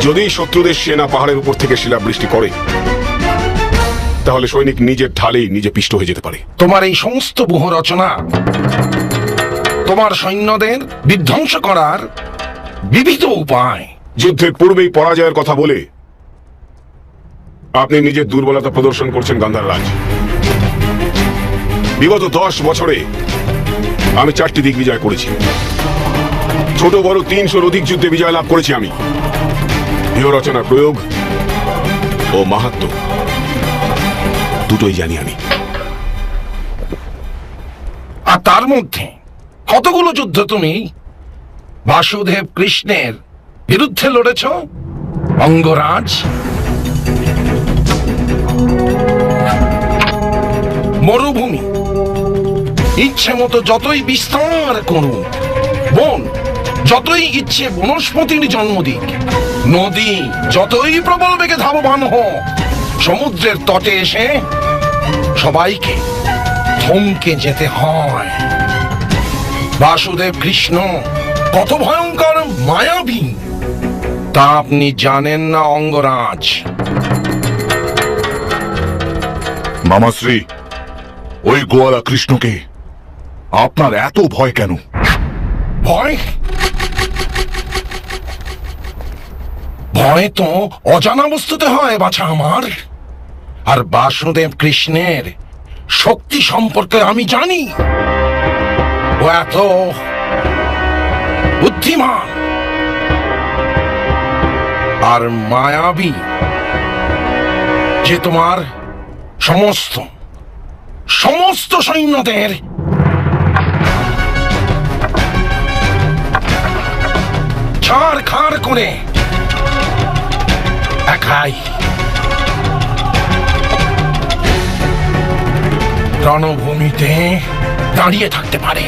যদি শত্রুদের সেনা পাহাড়ের উপর থেকে শিলাবৃষ্টি করে তাহলে সৈনিক নিজের ঢালেই নিজে পিষ্ট হয়ে যেতে পারে। তোমার এই সমস্ত বুহ রচনা তোমার সৈন্যদের বিধ্বংস করার বিবিধ উপায়। যুদ্ধের পূর্বেই পরাজয়ের কথা বলে আপনি নিজের দুর্বলতা প্রদর্শন করছেন গান্ধার রাজ। বিগত দশ বছরে আমি চারটি দিক বিজয় করেছি। ছোট বড় তিনশোর অধিক যুদ্ধে বিজয় লাভ করেছি আমি। গৃহ রচনার প্রয়োগ ও মাহাত্ম দুটোই জানি আমি। আর তার মধ্যে কতগুলো যুদ্ধ তুমি? বাসুদেব কৃষ্ণের বিরুদ্ধে লড়েছ? অঙ্গরাজ? মরুভূমি? ইচ্ছে মতো যতই বিস্তার করুন, বন যতই ইচ্ছে বনস্পতির জন্ম দিক নদী যতই প্রবল বেগে ধাবমান হোক সমুদ্রের তটে এসে সবাইকে থমকে যেতে হয়। বাসুদেব কৃষ্ণ কত ভয়ঙ্কর মায়াবী তা আপনি জানেন না অঙ্গরাজ। মামাশ্রী ওই গোয়ালা কৃষ্ণকে আপনার এত ভয় কেন? ভয়? ভয় তো অজানা বস্তুতে হয়, বাছা আমার। আর বাসুদেব কৃষ্ণের শক্তি সম্পর্কে আমি জানি। ও এত বুদ্ধিমান। আর মায়াবী যে তোমার সমস্ত সমস্ত সৈন্যদের ছাড় খাড় করে একাই রণভূমিতে দাঁড়িয়ে থাকতে পারে।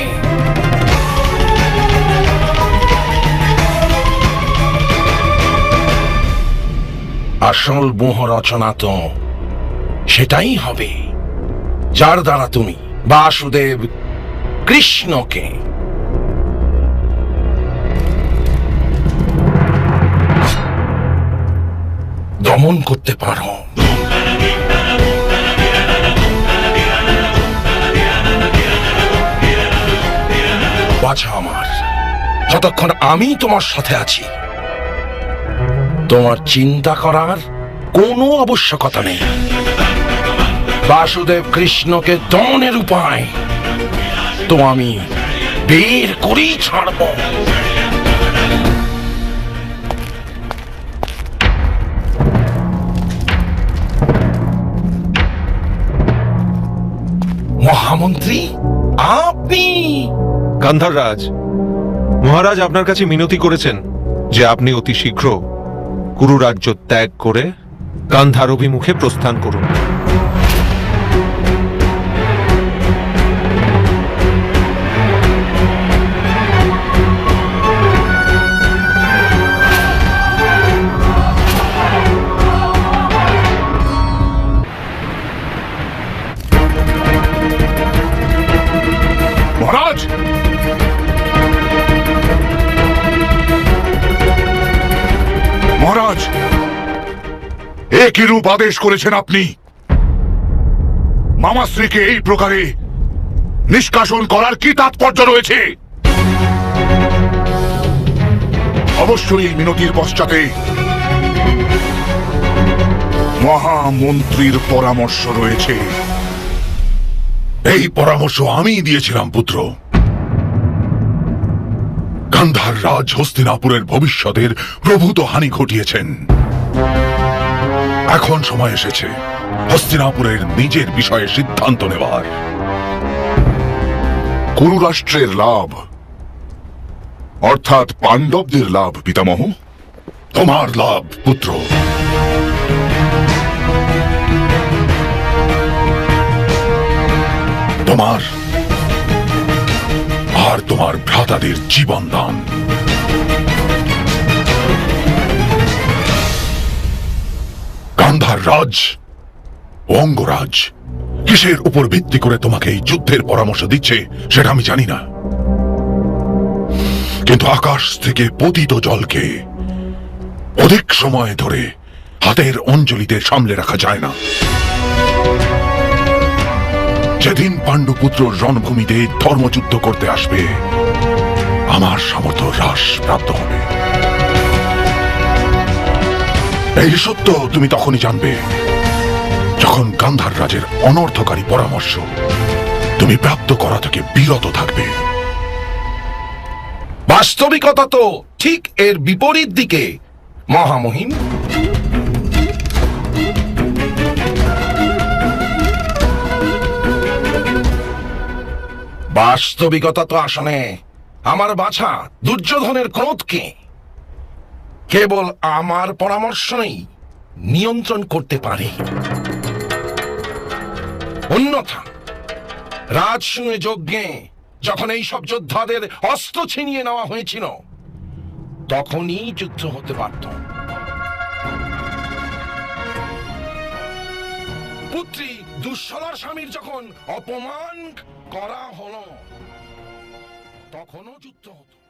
আসল মোহ রচনা তো সেটাই হবে। যার দ্বারা তুমি বাসুদেব কৃষ্ণকে দমন করতে পারো। বাছা আমার, যতক্ষণ আমি তোমার সাথে আছি, তোমার চিন্তা করার কোনো আবশ্যকতা নেই। বাসুদেব কৃষ্ণকে দমনের উপায় তো আমি বের করেই ছাড়বো। মহামন্ত্রী, আপনি? গান্ধাররাজ, মহারাজ আপনার কাছে মিনতি করেছেন যে আপনি অতি শীঘ্র কুরু রাজ্য ত্যাগ করে গান্ধার অভিমুখে প্রস্থান করুন। এ কি রূপ আদেশ করেছেন আপনি। মামাশ্রীকে এই প্রকারে নিষ্কাশন করার কি তাৎপর্য রয়েছে? অবশ্যই মিনতির পশ্চাতে মহামন্ত্রীর পরামর্শ রয়েছে। এই পরামর্শ আমিই দিয়েছিলাম, পুত্র। গান্ধার রাজ হস্তিনাপুরের ভবিষ্যতের প্রভূত হানি ঘটিয়েছেন। এখন সময় এসেছে হস্তিনাপুরের নিজের বিষয়ে সিদ্ধান্ত নেবার কুরুরাষ্ট্রের লাভ, অর্থাৎ পাণ্ডবদের লাভ, পিতামহ। তোমার লাভ, পুত্র। তোমার আর তোমার ভ্রাতাদের জীবন দান গান্ধার রাজ অঙ্গরাজ, কিসের উপর ভিত্তি করে তোমাকে এই যুদ্ধের পরামর্শ দিচ্ছে, সেটা আমি জানি না। কিন্তু আকাশ থেকে পতিত জলকে অধিক সময় ধরে হাতের অঞ্জলিতে সামলে রাখা যায় না। যেদিন পাণ্ডুপুত্র রণভূমিতে ধর্মযুদ্ধ করতে আসবে, আমার সামর্থ্য হ্রাস প্রাপ্ত হবে। এই সত্য তুমি তখনই জানবে। যখন গান্ধার রাজের অনর্থকারী পরামর্শ তুমি প্রাপ্ত করা থেকে বিরত থাকবে। বাস্তবিকতা তো ঠিক এর বিপরীত দিকে। মহামহিম। বাস্তবিকতা তো আসলে আমার বাছা দুর্যোধনের ক্রোধকে কেবল আমার পরামর্শই নিয়ন্ত্রণ করতে পারে। অন্যথা, রাজসূয় যজ্ঞে যখন এই সব যোদ্ধাদের অস্ত্র ছিনিয়ে নেওয়া হয়েছিল, তখনই যুদ্ধ হতে পারত পুত্রী দুঃসলার স্বামীর যখন অপমান করা হলো, তখনও যুদ্ধ হতো।